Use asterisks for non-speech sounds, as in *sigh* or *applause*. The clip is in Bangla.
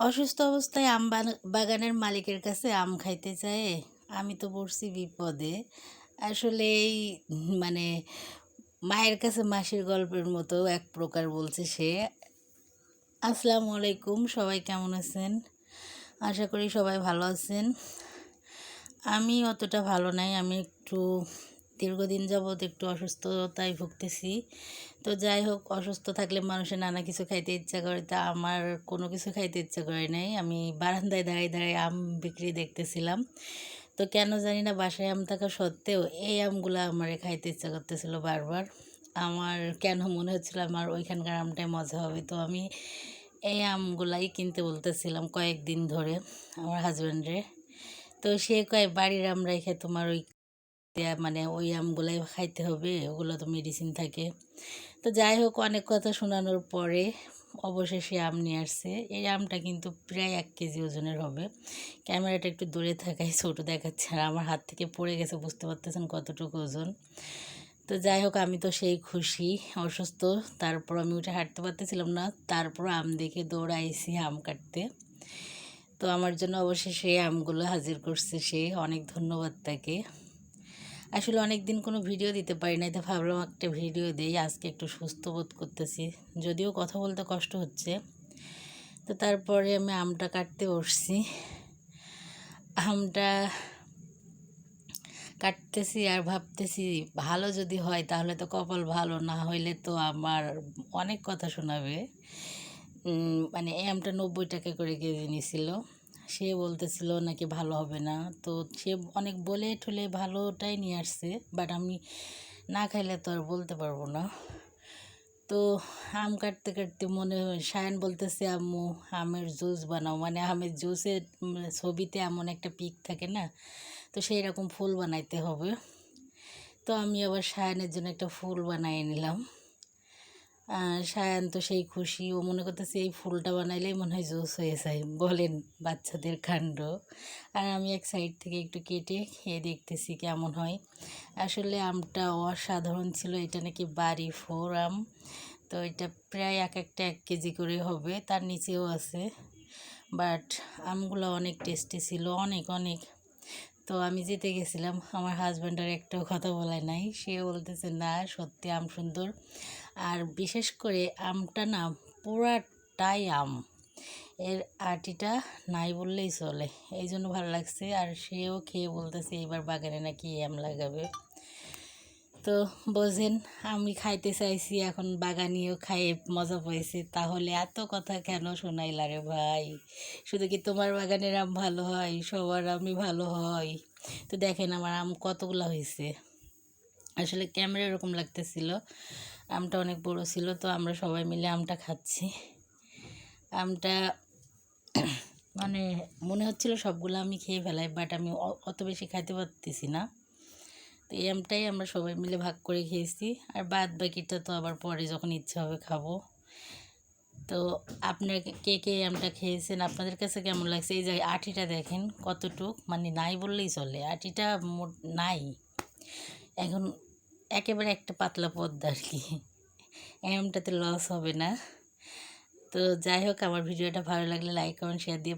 অসুস্থ অবস্থায় আম বাগানের মালিকের কাছে আম খাইতে চায় আমি তো পড়ছি বিপদে। আসলে এই মানে মায়ের কাছে মাসির গল্পের মতো এক প্রকার বলছে সে। আসসালামু আলাইকুম, সবাই কেমন আছেন? আশা করি সবাই ভালো আছেন। আমি অতটা ভালো নাই, আমি একটু দীর্ঘদিন যাবৎ একটু অসুস্থতায় ভুগতেছি। তো যাই হোক, অসুস্থ থাকলে মানুষের নানা কিছু খাইতে ইচ্ছা করে, তা আমার কোনো কিছু খাইতে ইচ্ছা করে নাই। আমি বারান্দায় দাঁড়িয়ে দাঁড়িয়ে আম বিক্রি দেখতেছিলাম। তো কেন জানি না, বাসায় আম থাকা সত্ত্বেও এই আমগুলো আমার খাইতে ইচ্ছা করতেছিল বারবার। আমার কেন মনে হচ্ছিল আমার ওইখানকার আমটাই মজা হবে। তো আমি এই আমগুলাই কিনতে বলতেছিলাম কয়েকদিন ধরে আমার হাজব্যান্ডে তো সে কয়, বাড়ির আম রেখে তোমার ওই মানে ওই আমগুলাই খাইতে হবে, ওগুলো তো মেডিসিন থাকে। তো যাই হোক অনেক কথা শোনানোর পরে অবশেষে আম নিয়ে আসছে। এই আমটা কিন্তু প্রায় এক কেজি ওজনের হবে। ক্যামেরাটা একটু দূরে থাকায় ছোটো দেখাচ্ছে আর আমার হাত থেকে পড়ে গেছে, বুঝতে পারতেছেন কতটুকু ওজন। তো যাই হোক আমি তো সেই খুশি, অসুস্থ, তারপর আমি উঠে হাঁটতে পারতেছিলাম না, তারপর আম দেখে দৌড়াইছি আম কাটতে। তো আমার জন্য অবশেষে আমগুলো হাজির করছে সে, অনেক ধন্যবাদ তাকে। আসলে অনেক দিন কোনো ভিডিও দিতে পারি নাই, তো ভাবলাম একটা ভিডিও দিই, আজকে একটু সুস্থ বোধ করতেছি। যদিও কথা বলতে কষ্ট হচ্ছে। তো তারপরে আমি আমটা কাটতে বসছি। আমটা কাটতেছি আর ভাবতেছি ভালো যদি হয় তাহলে তো কপাল ভালো, না হইলে তো আমার অনেক কথা শোনাবে। মানে এই আমটা নব্বই টাকা করে কেজি নিছিল। সে বলতেছিল নাকি ভালো হবে না। তো সে অনেক বলে ঠুলে ভালোটাই নিয়ে আসছে বাট আমি না খাইলে তো আর বলতে পারব না। তো আম কাটতে কাটতে মনে হয়, সায়ন বলতেছে, আম্মু, আমের জুস বানাও। মানে আমের জুসের ছবিতে এমন একটা পিক থাকে না, তো সেই রকম ফুল বানাইতে হবে। তো আমি আবার সায়নের জন্য একটা ফুল বানিয়ে নিলাম। সায়ান তো সেই খুশি। ও মনে করতেছে এই ফুলটা বানাইলেই মনে হয় জুস হয়ে যায়। বলেন, বাচ্চাদের কাণ্ড। আর আমি এক সাইড থেকে একটু কেটে খেয়ে দেখতেছি কেমন হয়। আসলে আমটা অসাধারণ ছিল। এটা নাকি বাড়ি ফোর আম। তো এটা প্রায় এক একটা এক কেজি করে হবে। তার নিচেও আছে। বাট আমগুলো অনেক টেস্টি ছিল। অনেক অনেক। তো আমি যেতে গেছিলাম। আমার হাজব্যান্ডের একটাও কথা বলায় নাই। সে বলতেছে, না, সত্যি আম সুন্দর। আর বিশেষ করে আমটা না পুরাটাই আম। এর আটিটা নাই বললেই চলে। এই জন্য ভালো লাগছে। আর সেও খেয়ে বলতেছে এবার বাগানে নাকি আম লাগাবে। তো বোঝেন, আমি খাইতে চাইছি, এখন বাগানিও খাইয়ে মজা পাইছে। তাহলে এত কথা কেন শোনাইলা রে ভাই? শুধু কি তোমার বাগানের আম ভালো হয়? সবার আমই ভালো হয়? তো দেখেন আমার আম কতগুলো হয়েছে আসলে ক্যামেরা এরকম লাগতেছিল। আমটা অনেক বড় ছিল, তো আমরা সবাই মিলে আমটা খাচ্ছি। আমটা *clears throat* মানে মনে হচ্ছিল সবগুলো আমি খেয়ে ফেলাই বাট আমি অত বেশি খাইতে পারতেছি না। তো এই আমটাই আমরা সবাই মিলে ভাগ করে খেয়েছি। আর বাদ বাকিটা তো আবার পরে যখন ইচ্ছা হবে খাব। তো আপনার কে কে আমটা খেয়েছেন? আপনাদের কাছে কেমন লাগছে? এই যে আটিটা দেখেন কতটুক মানে নাই বললেই চলে। আটিটা নাই। এখন একেবারে একটা পাতলা পদ্মা আর কি। এমটাতে লস হবে না। তো যাই হোক, আমার ভিডিওটা ভালো লাগলে লাইক কমেন্ট শেয়ার দিয়ে